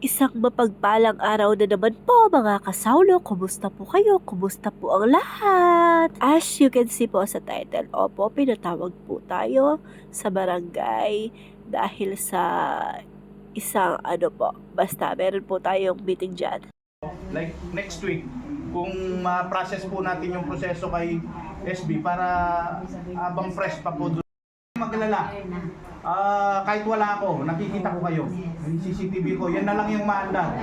Isang mapagpalang araw na naman po mga kasaulo. Kumusta po kayo? Kumusta po ang lahat? As you can see po sa title, opo, pinatawag po tayo sa barangay dahil sa isang ano po, basta meron po tayong meeting dyan. like next week kung ma-process po natin yung proseso kay SB para abang fresh pa po doon. Maglala. Ah, kahit wala ako, nakikita ko kayo. Yung CCTV ko, yan na lang yung maandar.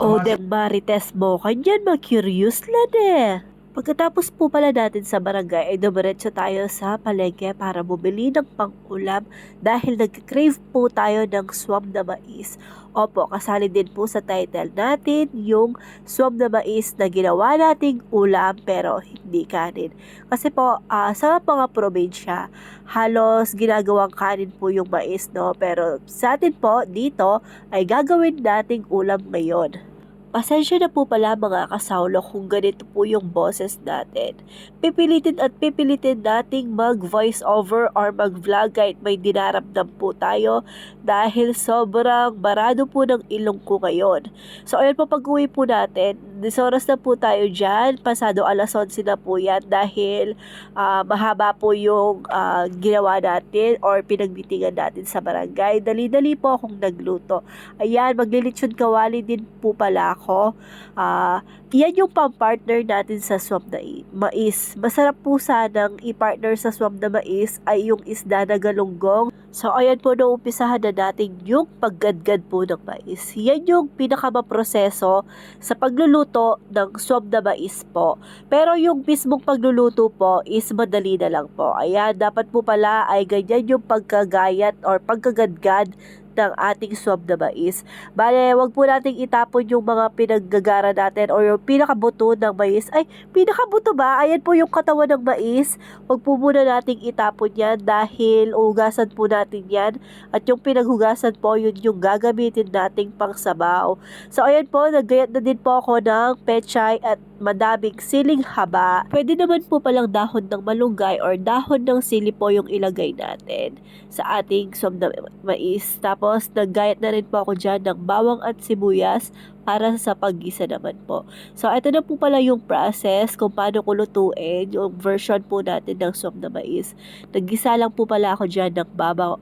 O, deng marites mo kanyan, ma-curious lang eh. Pagkatapos po pala natin sa barangay ay dumiretso tayo sa palengke para bumili ng pang-ulam dahil nag-crave po tayo ng swam na mais. Opo, kasali din po sa title natin yung swam na mais na ginawa nating ulam pero hindi kanin. Kasi po ah, sa mga probinsya, halos ginagawang kanin po yung mais no pero sa atin po dito ay gagawin nating ulam ngayon. Pasensya na po pala mga kasaulo kung ganito po yung boses natin. Pipilitin at pipilitin nating mag-voice over or mag-vlog kahit may dinaramdam po tayo dahil sobrang barado po ng ilong ko ngayon. So ayun po pag-uwi po natin, disoras na po tayo dyan, pasado alas 11 na po yan dahil ah, mahaba po yung ah, ginawa natin or pinagbitingan natin sa barangay. Dali-dali po akong nagluto. Ayan, maglilitsyon kawali din po pala ako. Ah, yan yung pang-partner natin sa swam na mais. Masarap po sanang i-partner sa swam na mais ay yung isda na galunggong. So, ayan po nung umpisahan na natin yung paggadgad po ng mais. Yan yung pinakamaproseso sa pagluluto ng swam na mais po. Pero yung mismong pagluluto po is madali na lang po. Ayan, dapat po pala ay ganyan yung pagkagayat or pagkagadgad ng ating swab na mais. Bale, wag po nating itapon yung mga pinaggagara natin or yung pinakabuto ng mais. Ay, pinakabuto ba? Ayan po yung katawan ng mais. Wag po muna nating itapon yan dahil ugasan po natin yan. At yung pinaghugasan po, yun yung gagamitin nating pangsabaw. So, ayan po, naggayat na din po ako ng pechay at madaming siling haba. Pwede naman po palang dahon ng malunggay or dahon ng sili po yung ilagay natin sa ating swab na mais. Tapos, naggayat na rin po ako dyan ng bawang at sibuyas para sa paggisa naman po. So, ito na po pala yung process kung paano ko lutuin yung version po natin ng swab na mais. Naggisa lang po pala ako dyan ng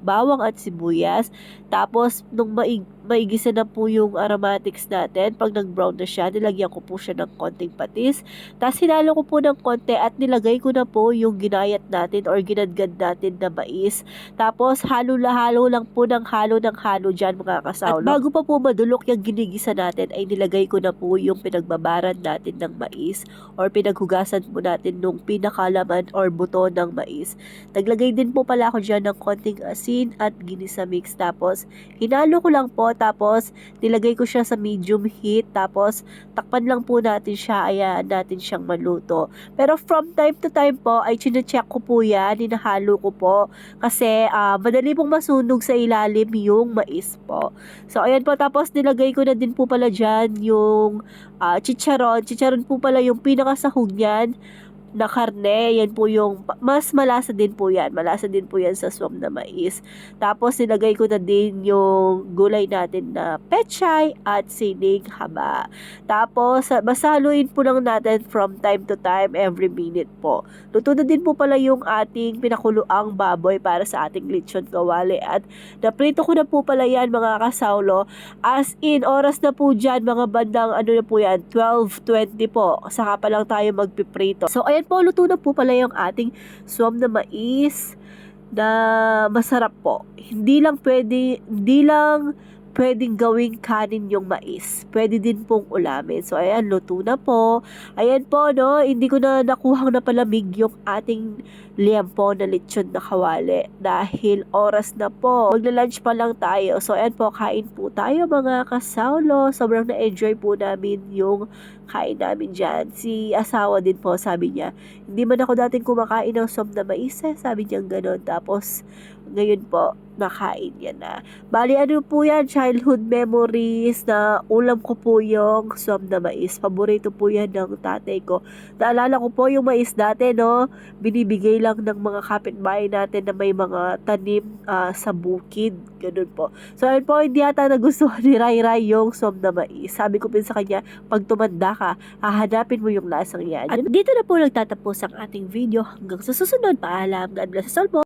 bawang at sibuyas. Tapos, nung maig, maigisa na po yung aromatics natin, pag nag-brown na siya, nilagyan ko po siya ng konting patis. Tapos, hinalo ko po ng konti at nilagay ko na po yung ginayat natin or ginadgad natin na mais. Tapos, halo-halo lang po ng halo ng halo dyan mga kasawlo. At bago pa po madulok yung ginigisa natin, ay nilagay ko na po yung pinagbabaran natin ng mais or pinaghugasan po natin nung pinakalaman or buto ng mais. Naglagay din po pala ako dyan ng konting asin at ginisa mix. Tapos, hinalo ko lang po. Tapos, nilagay ko siya sa medium heat. Tapos, takpan lang po natin siya. Ayan natin siyang maluto. Pero from time to time po, ay chinecheck ko po yan. Hinahalo ko po. Kasi, ah, madali pong masunog sa ilalim yung mais po. So, ayan po. Tapos, nilagay ko na din po pala dyan yung ah, chicharon. Chicharon po pala yung pinakasahog niyan na karne. Yan po yung, mas malasa din po yan. Malasa din po yan sa swam na mais. Tapos, nilagay ko na din yung gulay natin na pechay at sining haba. Tapos, basta haluin po lang natin from time to time, every minute po. Luto na din po pala yung ating pinakuloang baboy para sa ating lechon kawali. At naprito ko na po pala yan mga kasaulo. As in, oras na po dyan, mga bandang ano na po yan, 12.20 po. Saka pa lang tayo magpiprito. So, ayan po, luto na po pala yung ating swam na mais na masarap po. Hindi lang pwede, hindi lang pwedeng gawing kanin yung mais. Pwede din pong ulamin. So, ayan, luto na po. Ayan po, no, hindi ko na nakuhang na palamig yung ating liempo na lechon na kawali dahil oras na po. Magla-lunch pa lang tayo. So, ayan po, kain po tayo mga kasaulo. Sobrang na-enjoy po namin yung kain namin dyan. Si asawa din po, sabi niya, hindi man ako dating kumakain ng som na mais eh. Sabi niya gano'n. Tapos, Ngayon po, nakain niya na. Bali, ano po yan, childhood memories na ulam ko po yung swam na mais. Paborito po yan ng tatay ko. Naalala ko po yung mais dati, no? Binibigay lang ng mga kapitbahay natin na may mga tanim ah, sa bukid. Ganun po. So, ayun po, hindi yata nagustuhan ni Rai Rai yung swam na mais. Sabi ko din sa kanya, pag tumanda ka, hahanapin mo yung lasang yan. At dito na po nagtatapos ang ating video. Hanggang sa susunod, paalam. God bless us all po.